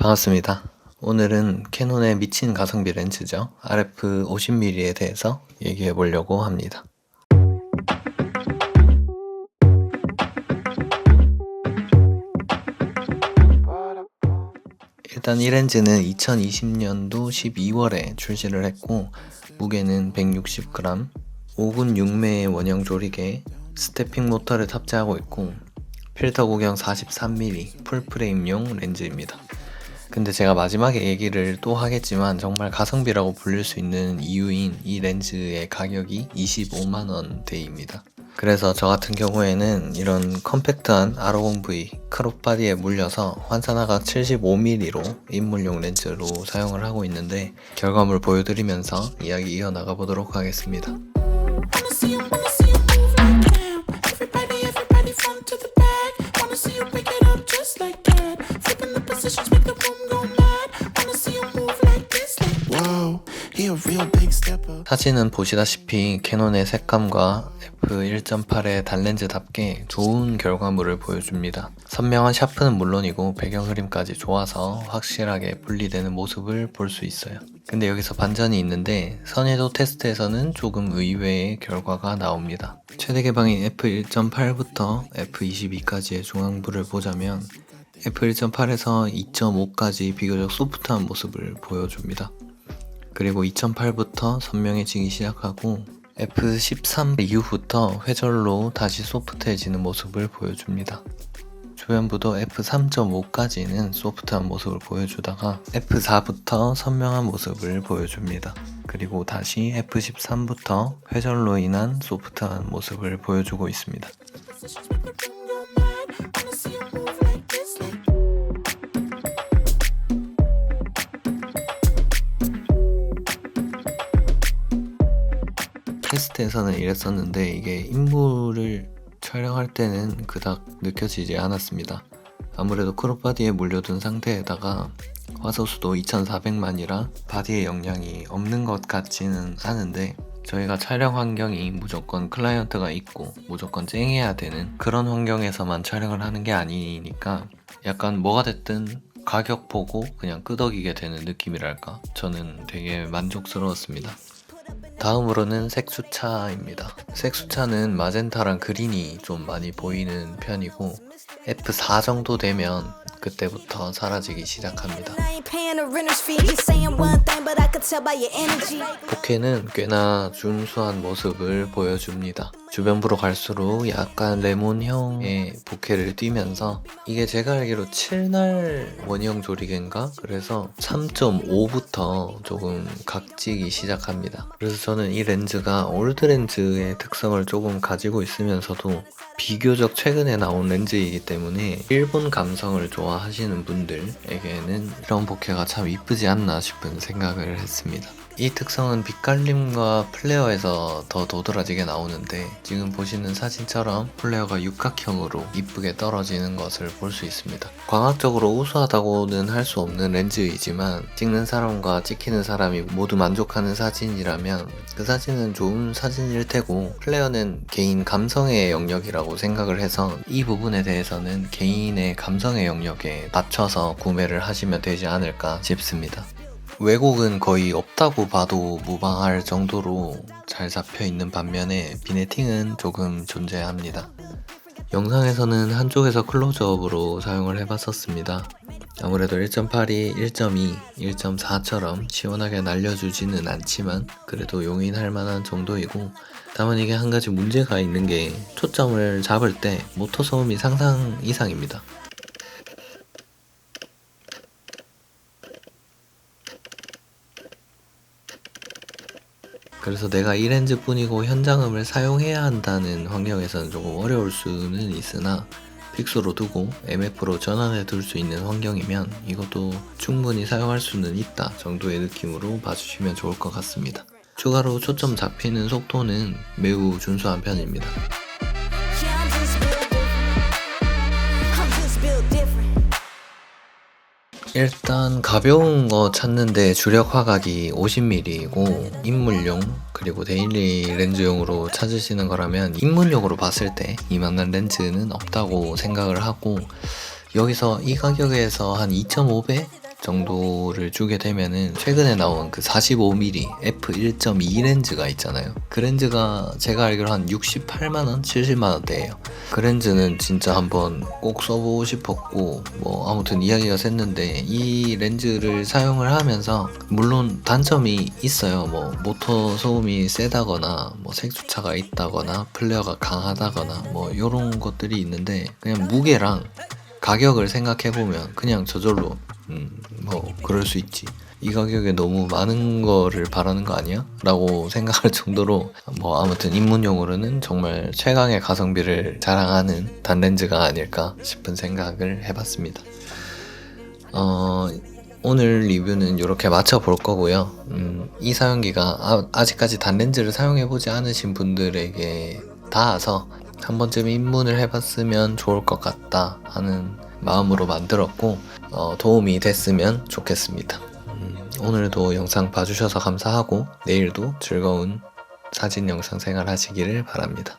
반갑습니다. 오늘은 캐논의 미친 가성비 렌즈죠. RF 50mm에 대해서 얘기해 보려고 합니다. 일단 이 렌즈는 2020년도 12월에 출시를 했고 무게는 160g, 5군 6매의 원형 조리개, 스태핑 모터를 탑재하고 있고 필터 구경 43mm 풀프레임용 렌즈입니다. 근데 제가 마지막에 얘기를 또 하겠지만 정말 가성비라고 불릴 수 있는 이유인 이 렌즈의 가격이 25만 원대입니다. 그래서 저 같은 경우에는 이런 컴팩트한 R50V 크롭바디에 물려서 환산화가 75mm로 입물용 렌즈로 사용을 하고 있는데 결과물 보여드리면서 이야기 이어나가 보도록 하겠습니다. 사진은 보시다시피 캐논의 색감과 f1.8의 단렌즈답게 좋은 결과물을 보여줍니다. 선명한 샤프는 물론이고 배경 흐림까지 좋아서 확실하게 분리되는 모습을 볼 수 있어요. 근데 여기서 반전이 있는데 선해도 테스트에서는 조금 의외의 결과가 나옵니다. 최대 개방인 f1.8부터 f22까지의 중앙부를 보자면 f1.8에서 2.5까지 비교적 소프트한 모습을 보여줍니다. 그리고 2008부터 선명해지기 시작하고 F13 이후부터 회절로 다시 소프트해지는 모습을 보여줍니다. 조연부도 F3.5까지는 소프트한 모습을 보여주다가 F4부터 선명한 모습을 보여줍니다. 그리고 다시 F13부터 회절로 인한 소프트한 모습을 보여주고 있습니다. 테스트에서는 이랬었는데 이게 인물을 촬영할 때는 그닥 느껴지지 않았습니다. 아무래도 크롭바디에 물려둔 상태에다가 화소수도 2400만이라 바디의 영향이 없는 것 같지는 않은데 저희가 촬영 환경이 무조건 클라이언트가 있고 무조건 쨍해야 되는 그런 환경에서만 촬영을 하는 게 아니니까 약간 뭐가 됐든 가격 보고 그냥 끄덕이게 되는 느낌이랄까 저는 되게 만족스러웠습니다. 다음으로는 색수차입니다. 색수차는 마젠타랑 그린이 좀 많이 보이는 편이고 F4 정도 되면 그때부터 사라지기 시작합니다. 포케는 꽤나 준수한 모습을 보여줍니다. 주변부로 갈수록 약간 레몬형의 보케를 띠면서 이게 제가 알기로 7날 원형 조리개인가? 그래서 3.5부터 조금 각지기 시작합니다. 그래서 저는 이 렌즈가 올드 렌즈의 특성을 조금 가지고 있으면서도 비교적 최근에 나온 렌즈이기 때문에 일본 감성을 좋아하시는 분들에게는 이런 보케가 참 이쁘지 않나 싶은 생각을 했습니다. 이 특성은 빛깔림과 플레어에서 더 도드라지게 나오는데 지금 보시는 사진처럼 플레어가 육각형으로 이쁘게 떨어지는 것을 볼 수 있습니다. 광학적으로 우수하다고는 할 수 없는 렌즈이지만 찍는 사람과 찍히는 사람이 모두 만족하는 사진이라면 그 사진은 좋은 사진일 테고 플레어는 개인 감성의 영역이라고 생각을 해서 이 부분에 대해서는 개인의 감성의 영역에 맞춰서 구매를 하시면 되지 않을까 싶습니다. 왜곡은 거의 없다고 봐도 무방할 정도로 잘 잡혀 있는 반면에 비네팅은 조금 존재합니다. 영상에서는 한쪽에서 클로즈업으로 사용을 해봤었습니다. 아무래도 1.8이 1.2, 1.4처럼 시원하게 날려주지는 않지만 그래도 용인할 만한 정도이고 다만 이게 한 가지 문제가 있는 게 초점을 잡을 때 모터 소음이 상상 이상입니다. 그래서 내가 이 렌즈 뿐이고 현장음을 사용해야 한다는 환경에서는 조금 어려울 수는 있으나 픽스로 두고 MF로 전환해 둘 수 있는 환경이면 이것도 충분히 사용할 수는 있다 정도의 느낌으로 봐주시면 좋을 것 같습니다. 추가로 초점 잡히는 속도는 매우 준수한 편입니다. 일단 가벼운 거 찾는데 주력 화각이 50mm이고 입물용 그리고 데일리 렌즈용으로 찾으시는 거라면 입물용으로 봤을 때 이만한 렌즈는 없다고 생각을 하고 여기서 이 가격에서 한 2.5배 정도를 주게 되면은 최근에 나온 그 45mm f1.2 렌즈가 있잖아요. 그 렌즈가 제가 알기로 한 68만 원, 70만 원대예요. 그 렌즈는 진짜 한번 꼭 써보고 싶었고 뭐 아무튼 이야기가 샜는데 이 렌즈를 사용을 하면서 물론 단점이 있어요. 뭐 모터 소음이 세다거나 뭐 색주차가 있다거나 플레어가 강하다거나 뭐 이런 것들이 있는데 그냥 무게랑 가격을 생각해 보면 그냥 저절로 음 뭐 그럴 수 있지. 이 가격에 너무 많은 거를 바라는 거 아니야? 라고 생각할 정도로 뭐 아무튼 입문용으로는 정말 최강의 가성비를 자랑하는 단렌즈가 아닐까 싶은 생각을 해봤습니다. 어, 오늘 리뷰는 이렇게 마쳐볼 거고요. 음, 이 사용기가 아, 직까지 단렌즈를 사용해보지 않으신 분들에게 닿아서 한 번쯤 입문을 해봤으면 좋을 것 같다 하는 마음으로 만들었고 어, 도움이 됐으면 좋겠습니다. 음, 오늘도 영상 봐주셔서 감사하고 내일도 즐거운 사진 영상 생활 하시기를 바랍니다.